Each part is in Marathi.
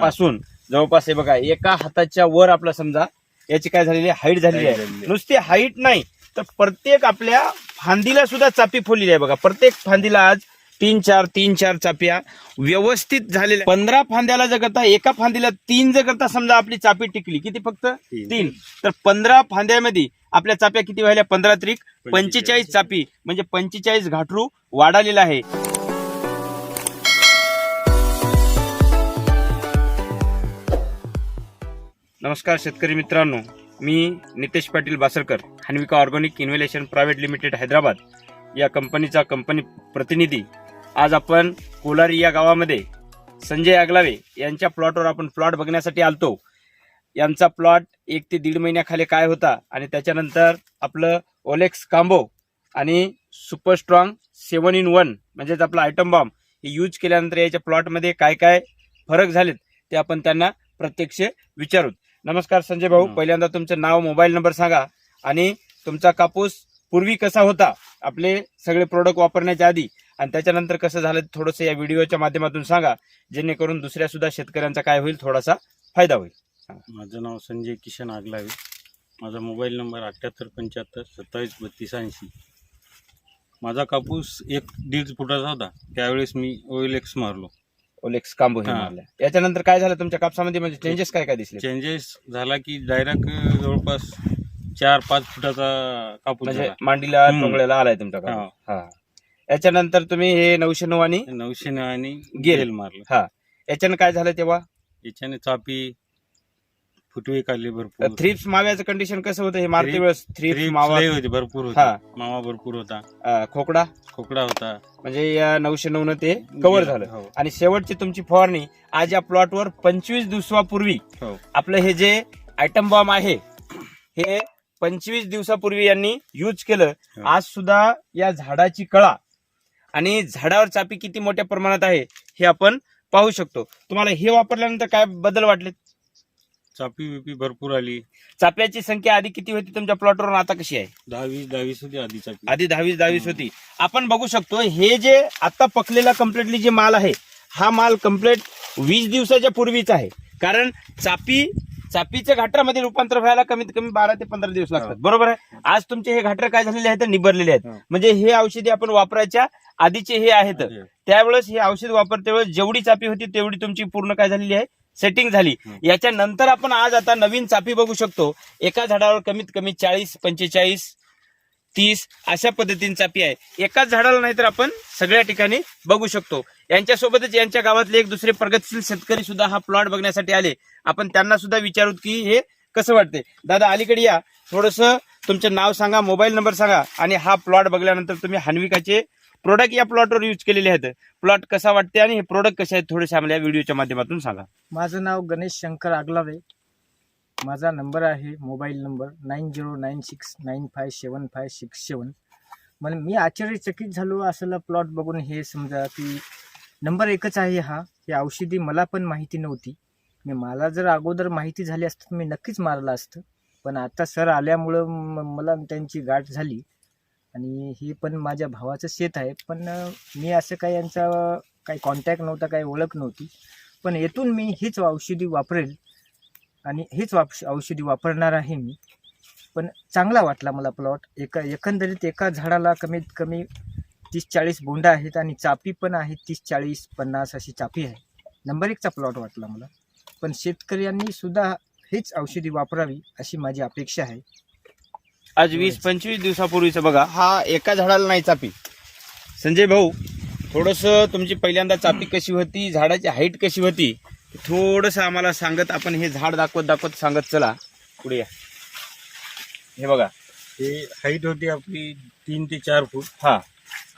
पासून जवळपास हे बघा एका हाताच्या वर आपला समजा याची काय झालेली हाईट झालेली आहे. नुसती हाईट नाही तर प्रत्येक आपल्या फांदीला सुद्धा चापी फोडलेली आहे बघा. प्रत्येक फांदीला आज तीन चार तीन चार चाप्या व्यवस्थित झालेल्या. पंधरा फांद्याला जर करता एका फांदीला तीन जर करता समजा आपली चापी टिकली किती फक्त? तीन. तर पंधरा फांद्यामध्ये आपल्या चाप्या किती व्हायला पंधरा त्रिक पंचेचाळीस चापी म्हणजे पंचेचाळीस घाटरू वाढालेला आहे. नमस्कार शेतकरी मित्रांनो मी Nitesh Patil Basarkar Hanvika organic innovation private limited Hyderabad या कंपनीचा कंपनी प्रतिनिधी. आज आपण कोलारी या गावामध्ये संजय आगलावे यांच्या प्लॉटवर आपण प्लॉट बघण्यासाठी आलतो. यांचा प्लॉट एक ते दीड महिन्याखाली काय होता आणि त्याच्यानंतर आपलं ओलेक्स कांबो आणि super strong seven in one म्हणजेच आपला आयटम बॉम्ब हे यूज केल्यानंतर याच्या प्लॉटमध्ये काय काय फरक झालेत ते आपण त्यांना प्रत्यक्ष विचारू. नमस्कार संजय भाऊ. पहिल्यांदा तुमचं नाव मोबाईल नंबर सांगा आणि तुमचा कापूस पूर्वी कसा होता? आपले सगळे प्रोडक्ट वापरण्याच्या आधी आणि त्याच्यानंतर कसं झालं थोडंसं या व्हिडिओच्या माध्यमातून सांगा जेणेकरून दुसऱ्या सुद्धा शेतकऱ्यांचा काय होईल थोडासा फायदा होईल. माझं नाव संजय किशन आगलावे. माझा मोबाईल नंबर अठ्ठ्याहत्तर पंच्याहत्तर सत्तावीस बत्तीस ऐंशी. माझा कापूस एक दीड फुटाचा होता. त्यावेळेस मी ओएल एक्स मारलो. ओलेक्स कांबो हे हां. मारलं याच्यानंतर काय झालं तुमच्या कापसामध्ये? म्हणजे चेंजेस काय काय दिसले चेंजेस झाला की डायरेक्ट जवळपास चार पाच फुटाचा कापूस म्हणजे झाला. मांडीला हम्म. टोंगळ्याला आलाय तुमचा कापूस. हा. याच्यानंतर तुम्ही हे नऊशे नऊ आणि नऊशे आणि गेल. गेल मारलं. हा. याच्यानं काय झालं तेव्हा? याच्याने चापी फुटवे काढले भरपूर थ्रिप्स माव्याचं कंडिशन कसं होतं हे मारते वेळेस थ्रिप्स मावा लय होते भरपूर. होते मावा भरपूर होता अं, खोकडा खोकडा होता म्हणजे या नऊशे नऊ न ते कव्हर. झालं हो. आणि शेवटची तुमची फवारणी आज या प्लॉटवर पंचवीस दिवसापूर्वी हो. आपलं हे जे आयटम बॉम्ब आहे हे पंचवीस दिवसापूर्वी यांनी यूज केलं हो. आज सुद्धा या झाडाची कळा आणि झाडावर चापी किती मोठ्या प्रमाणात आहे हे आपण पाहू शकतो तुम्हाला हे वापरल्यानंतर काय बदल वाटले चापी बिपी भरपूर आली. चाप्याची संख्या आधी किती होती तुमच्या प्लॉटवर आता कशी आहे? दहावीस दहावीस होती आधी चापी आधी दहावीस दहावीस होती. आपण बघू शकतो हे जे आता पकलेला कम्प्लिटली जे माल आहे हा माल कंप्लीट वीस दिवसाच्या पूर्वीचा आहे. कारण चापी चापीच्या घाटरामध्ये रूपांतर व्हायला कमीत कमी बारा ते पंधरा दिवस लागतात. बरोबर आहे? आज तुमचे हे घाटर काय झालेले आहेत? तर निबरलेले आहेत. म्हणजे हे औषधी आपण वापरायच्या आधीचे हे आहेत. त्यावेळेस हे औषध वापरते वेळेस जेवढी चापी होती तेवढी तुमची पूर्ण काय झालेली आहे? सेटिंग झाली. याच्यानंतर आपण आज आता नवीन चापी बघू शकतो. एका झाडावर कमीत कमी चाळीस पंचेचाळीस तीस अशा पद्धतीने चापी आहे. एकाच झाडाला नाही तर आपण सगळ्या ठिकाणी बघू शकतो. यांच्यासोबतच यांच्या गावातले एक दुसरे प्रगतशील शेतकरी सुद्धा हा प्लॉट बघण्यासाठी आले. आपण त्यांना सुद्धा विचारू की हे कसं वाटते दादा अलीकडे या. थोडस तुमचं नाव सांगा मोबाईल नंबर सांगा आणि हा प्लॉट बघल्यानंतर तुम्ही हनविकाचे प्रोडक्ट या प्लॉटवर यूज केलेले आहेत. प्लॉट कसा वाटते आणि हे प्रोडक्ट कसे आहेत थोडेसे आम्हाला या व्हिडिओच्या माध्यमातून सांगा. माझं नाव गणेश शंकर आगलावे. माझा नंबर आहे mobile number nine zero nine six nine five seven five six seven मला मी आश्चर्यचकित झालो असलं प्लॉट बघून हे समजा की नंबर एकच आहे हा. हे औषधी मला पण माहिती नव्हती. मी मला जर अगोदर माहिती झाली असतं तर मी नक्कीच मारलं असतं. पण आता सर आल्यामुळं मला त्यांची गाठ झाली. आणि हे पण माझ्या भावाचं शेत आहे. पण मी असं काही यांचा काही कॉन्टॅक्ट नव्हता काही ओळख नव्हती. पण येथून मी हीच औषधी वापरेल आणि हेच वाप औषधी वापरणार आहे मी. पण चांगला वाटला मला प्लॉट एका एकंदरीत एका झाडाला कमीत कमी तीस चाळीस बोंडा आहेत आणि चापी पण आहे. तीस चाळीस पन्नास अशी चापी आहे. नंबर एकचा प्लॉट वाटला मला. पण शेतकऱ्यांनी सुद्धा औषधी वापरावी अशी माझी अपेक्षा आहे. आज वीस पंचवीस दिवसापूर्वीच बघा. हा एका झाडाला नाही चापी. संजय भाऊ थोडस तुमची पहिल्यांदा चापी कशी होती झाडाची हाईट कशी होती थोडस आम्हाला सांगत आपण हे झाड दाखवत दाखवत सांगत चला. पुढे या. हे बघा. हे हाईट होती आपली तीन ते चार फूट. हा.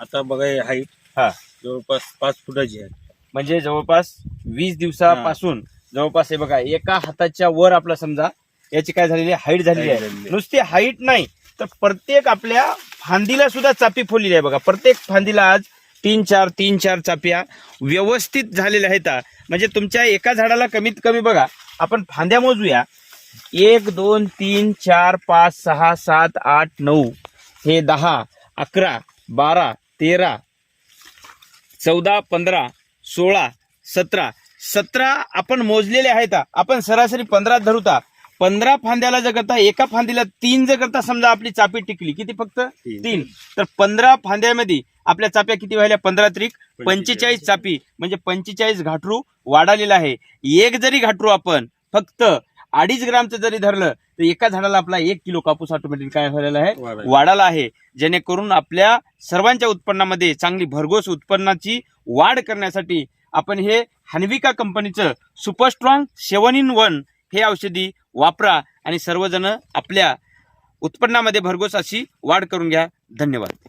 आता बघा हे हाईट. हा. जवळपास पाच फुटाची आहे. म्हणजे जवळपास वीस दिवसापासून जवळपास हे बघा एका हाताच्या वर आपला समजा याची काय झालेली हाईट झालेली आहे. झालेली आहे. नुसती हाईट नाही तर प्रत्येक आपल्या फांदीला सुद्धा चापी फोडलेली आहे बघा. प्रत्येक फांदीला आज तीन चार तीन चार चाप्या व्यवस्थित झालेल्या आहेत. म्हणजे तुमच्या एका झाडाला कमीत कमी बघा आपण फांद्या मोजूया. एक दोन तीन चार पाच सहा सात आठ नऊ हे दहा अकरा बारा तेरा चौदा पंधरा सोळा सतरा सतरा आपण मोजलेले आहेत. आपण सरासरी पंधरा धरूता. पंधरा फांद्याला जर करता एका फांदीला तीन जर करता समजा आपली चापी टिकली किती फक्त? तीन. तर पंधरा फांद्यामध्ये आपल्या चाप्या किती व्हायला पंधरा त्रिक पंचेचाळीस. चापी. म्हणजे पंचेचाळीस घाटरू वाढालेला आहे. एक जरी घाटरू आपण फक्त अडीच ग्रामचं जरी धरलं तर एका झाडाला आपला एक किलो कापूस ऑटोमॅटिक काय व्हायला आहे. वाढाला आहे. जेणेकरून आपल्या सर्वांच्या उत्पन्नामध्ये चांगली भरघोस उत्पन्नाची वाढ करण्यासाठी आपण हे हनविका कंपनीचं super strong seven in one हे औषधी वापरा आणि सर्वजण आपल्या उत्पन्नामध्ये भरघोस अशी वाढ करून घ्या. धन्यवाद.